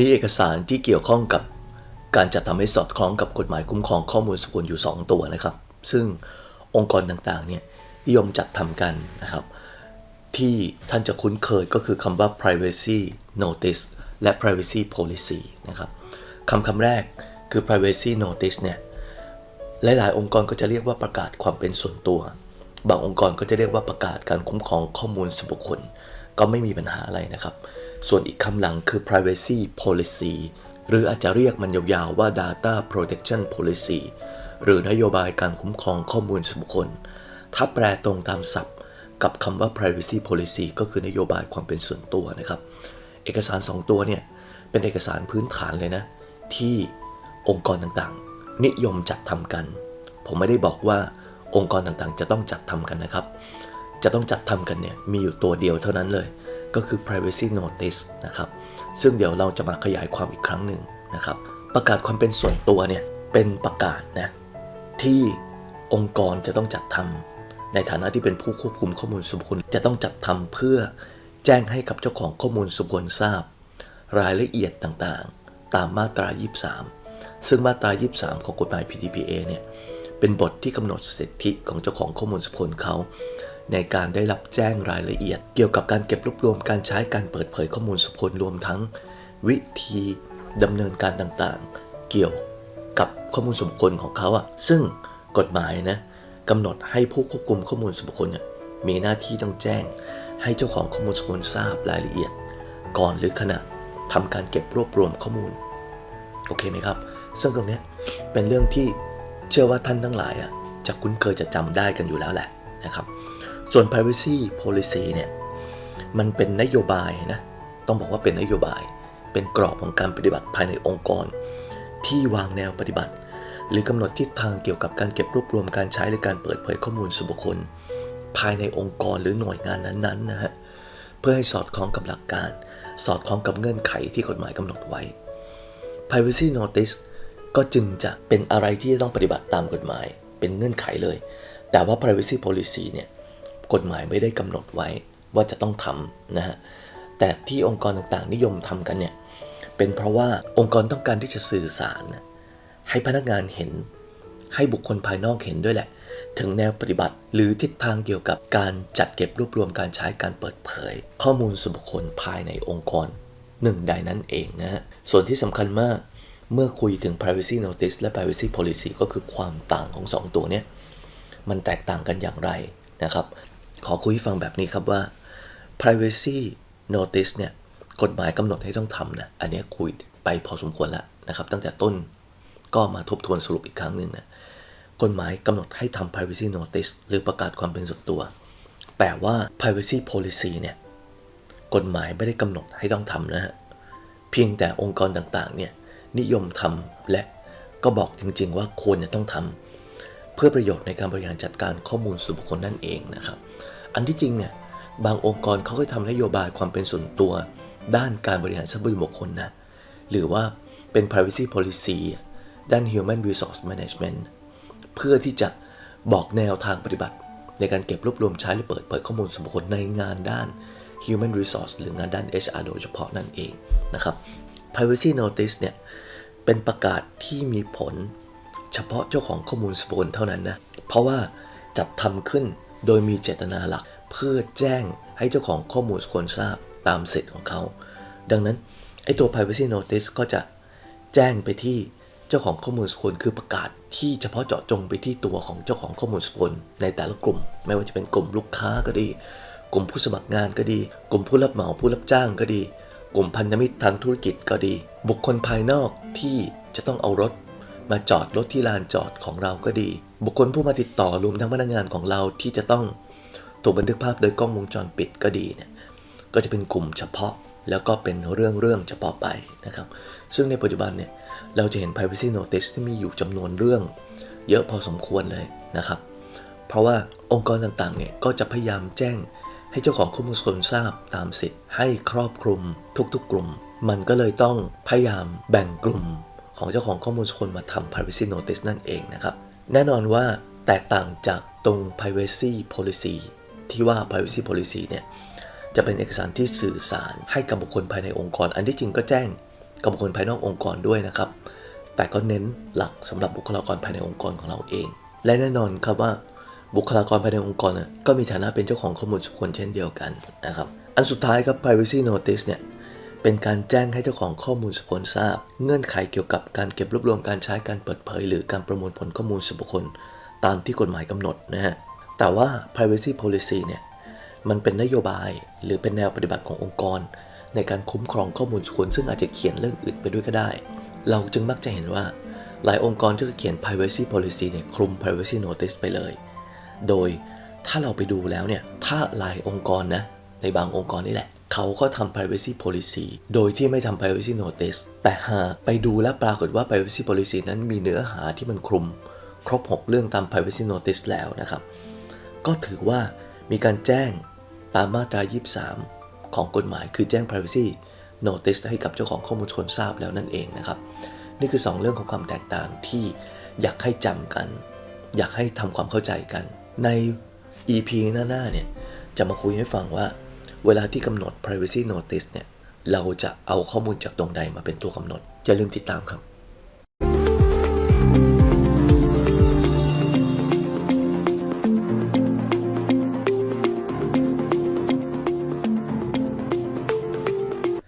มีเอกสารที่เกี่ยวข้องกับการจัดทำให้สอดคล้องกับกฎหมายคุ้มครองข้อมูลส่วนบุคคลอยู่ 2 ตัวนะครับ ซึ่งองค์กรต่างๆเนี่ยนิยมจัดทำกันนะครับ ที่ท่านจะคุ้นเคยก็คือคำว่า privacy notice และ privacy policy นะครับคำคำแรกคือ privacy notice เนี่ยหลายๆ องค์กรก็จะเรียกว่าประกาศความเป็นส่วนตัว บางองค์กรก็จะเรียกว่าประกาศการคุ้มครองข้อมูลส่วนบุคคล ก็ไม่มีปัญหาอะไรนะครับ ส่วนอีกคำหลังคือ privacy policy หรืออาจจะเรียกมันยาวๆว่า data protection policy หรือนโยบายการคุ้มครองข้อมูลส่วนบุคคล ถ้าแปลตรงตามศัพท์ กับคำว่า privacy policy ก็คือนโยบายความเป็นส่วนตัวนะครับ เอกสาร 2 ตัวเนี่ย เป็นเอกสารพื้นฐานเลยนะ ที่องค์กรต่างๆ นิยมจัดทำกัน ผมไม่ได้บอกว่าองค์กรต่างๆ จะต้องจัดทำกันนะครับ จะต้องจัดทำกันเนี่ยมีอยู่ตัวเดียวเท่านั้นเลย ก็คือ privacy notice นะครับ ซึ่งเดี๋ยวเราจะมาขยายความอีกครั้งหนึ่งนะครับ ประกาศความเป็นส่วนตัวเนี่ย เป็นประกาศนะ ที่องค์กรจะต้องจัดทำในฐานะที่เป็นผู้ควบคุมข้อมูลส่วนบุคคลจะต้องจัดทำเพื่อแจ้งให้กับเจ้าของข้อมูลส่วนบุคคลทราบ รายละเอียดต่างๆ ตามมาตรา 23 ซึ่งมาตรา 23 ของกฎหมาย PDPA เนี่ยเป็นบทที่กำหนดสิทธิของเจ้าของข้อมูลส่วนบุคคลเขา ในการได้รับแจ้งรายละเอียด เกี่ยวกับการเก็บรวบรวมการใช้การเปิดเผยข้อมูลส่วนบุคคลรวมทั้ง วิธีดำเนินการต่างๆ เกี่ยวกับข้อมูลส่วนบุคคลของเขาอะซึ่งกฎหมายนะกำหนดให้ผู้ควบคุมข้อมูลส่วนบุคคลเนี่ยมีหน้าที่ต้องแจ้ง ให้เจ้าของข้อมูลส่วนบุคคลทราบรายละเอียด ก่อนหรือขณะทำการเก็บรวบรวมข้อมูลโอเคไหมครับ ซึ่งตรงเนี้ยเป็นเรื่องที่เชื่อว่าท่านทั้งหลายอะจะคุ้นเคยจะจำได้กันอยู่แล้วแหละนะครับ ส่วน privacy policy เนี่ยมันเป็นนโยบายนะต้องบอกว่าเป็นนโยบาย เป็นกรอบของการปฏิบัติภายในองค์กร ที่วางแนวปฏิบัติ หรือกำหนดทิศทางเกี่ยวกับการเก็บรวบรวมการใช้หรือการเปิดเผยข้อมูลส่วนบุคคล ภายในองค์กรหรือหน่วยงานนั้นๆนะฮะเพื่อให้สอดคล้องกับหลักการ สอดคล้องกับเงื่อนไขที่กฎหมายกำหนดไว้ privacy notice ก็จึงจะเป็นอะไรที่จะต้องปฏิบัติตามกฎหมาย เป็นเงื่อนไขเลย แต่ว่า privacy policy เนี่ย กฎหมายไม่ได้กำหนดไว้ว่าจะต้องทำนะฮะ แต่ที่องค์กรต่างๆ นิยมทำกันเนี่ย เป็นเพราะว่าองค์กรต้องการที่จะสื่อสาร ให้พนักงานเห็น ให้บุคคลภายนอกเห็นด้วยแหละ ถึงแนวปฏิบัติหรือทิศทางเกี่ยวกับการจัดเก็บรวบรวมการใช้การเปิดเผย ข้อมูลส่วนบุคคลภายในองค์กรหนึ่งใดนั่นเองนะฮะ ส่วนที่สำคัญมากเมื่อคุยถึง privacy notice และ privacy policy ก็คือความต่างของ 2 ตัวเนี้ยมันแตกต่างกันอย่างไรนะครับ ขอคุยฟังแบบนี้ครับว่า privacy notice เนี่ยกฎหมายกำหนดให้ต้องทำนะ อันนี้คุยไปพอสมควรแล้วนะครับ ตั้งแต่ต้นก็มาทบทวนสรุปอีกครั้งหนึ่งนะกฎหมายกำหนดให้ทำ privacy notice หรือประกาศความเป็นส่วนตัว แต่ว่า privacy policy เนี่ยกฎหมายไม่ได้กำหนดให้ต้องทำนะฮะ เพียงแต่องค์กรต่างๆเนี่ยนิยมทำและก็บอกจริงๆว่าควรจะต้องทำ พื่อประโยชน์ในการบริหารจัดการข้อมูลส่วนบุคคลนั่นเองนะครับ อันที่จริงเนี่ยบางองค์กรเขาก็ทำนโยบายความเป็นส่วนตัว ด้านการบริหารทรัพยากรบุคคลนะหรือว่าเป็น privacy policy ด้าน human resource management เพื่อที่จะบอกแนวทางปฏิบัติ ในการเก็บรวบรวมใช้และเปิดเผยข้อมูลส่วนบุคคลในงานด้าน human resource หรืองานด้าน HR โดยเฉพาะนั่นเองนะครับ privacy notice เนี่ยเป็นประกาศที่มีผล เฉพาะเจ้าของข้อมูลส่วนเท่านั้นนะ เพราะว่าจัดทำขึ้นโดยมีเจตนาหลัก เพื่อแจ้งให้เจ้าของข้อมูลส่วนทราบตามสิทธิ์ของเขา ดังนั้นไอ้ตัว privacy notice ก็จะแจ้งไปที่เจ้าของข้อมูลส่วนบุคคลคือประกาศที่เฉพาะเจาะจงไปที่ตัวของเจ้าของข้อมูลส่วนบุลในแต่ละกลุ่ม ไม่ว่าจะเป็นกลุ่มลูกค้าก็ดี กลุ่มผู้สมัครงานก็ดี กลุ่มผู้รับเหมาผู้รับจ้างก็ดี กลุ่มพันธมิตรทางธุรกิจก็ดี บุคคลภายนอกที่จะต้องเอารถ มาจอดรถที่ลานจอดของเราก็ดี บุคคลผู้มาติดต่อรวมทั้งพนักงานของเราที่จะต้องถูกบันทึกภาพโดยกล้องวงจรปิดก็ดีเนี่ยก็จะเป็นกลุ่มเฉพาะแล้วก็เป็นเรื่องเรื่องเฉพาะไปนะครับ ซึ่งในปัจจุบันเนี่ยเราจะเห็น privacy notice ที่มีอยู่จำนวนเรื่อง เยอะพอสมควรเลยนะครับ เพราะว่าองค์กรต่างๆเนี่ยก็จะพยายามแจ้งให้เจ้าของข้อมูลส่วนทราบตามสิทธิ์ให้ครอบคลุมทุกๆกลุ่ม มันก็เลยต้องพยายามแบ่งกลุ่ม ของเจ้าของข้อมูลส่วนมาทำ privacy notice นั่นเองนะครับ แน่นอนว่าแตกต่างจากตรง privacy policy ที่ว่า privacy policy เนี่ยจะเป็นเอกสารที่สื่อสารให้กับบุคคลภายในองค์กร อันที่จริงก็แจ้งกับบุคคลภายนอกองค์กรด้วยนะครับ แต่ก็เน้นหลักสำหรับบุคลากรภายในองค์กรของเราเอง และแน่นอนครับว่าบุคลากรภายในองค์กรน่ะก็มีฐานะเป็นเจ้าของข้อมูลส่วนเช่นเดียวกันนะครับ อันสุดท้ายครับ privacy notice เนี่ย เป็นการแจ้งให้เจ้าของข้อมูลส่วนบุคคลทราบ เงื่อนไขเกี่ยวกับการเก็บรวบรวมการใช้การเปิดเผย หรือการประมวลผลข้อมูลส่วนบุคคล ตามที่กฎหมายกำหนดนะฮะแต่ว่า privacy policy เนี่ยมันเป็นนโยบายหรือเป็นแนวปฏิบัติขององค์กร ในการคุ้มครองข้อมูลส่วนบุคคลซึ่งอาจจะเขียนเรื่องอื่นไปด้วยก็ได้ เราจึงมักจะเห็นว่า หลายองค์กรจะเขียน privacy policy เนี่ยคลุม privacy notice ไปเลย โดยถ้าเราไปดูแล้วเนี่ยถ้าหลายองค์กรนะในบางองค์กรนี่แหละ เขาก็ทำ privacy policy โดยที่ไม่ทำ privacy notice แต่หากไปดูแล้วปรากฏว่า privacy policy นั้นมีเนื้อหาที่มันคลุม ครบ 6 เรื่องตาม privacy notice แล้วนะครับ ก็ถือว่ามีการแจ้งตามมาตรา 23 ของกฎหมายคือแจ้ง privacy notice ให้กับเจ้าของข้อมูลชนทราบแล้วนั่นเองนะครับ นี่คือ 2 เรื่องของความแตกต่างที่อยากให้จำกัน อยากให้ทำความเข้าใจกัน ใน EP หน้าๆเนี่ยจะมาคุยให้ฟังว่า เวลาที่กำหนด privacy notice เนี่ย เราจะเอาข้อมูลจากตรงใดมาเป็นตัวกำหนดอย่าลืมติดตามครับ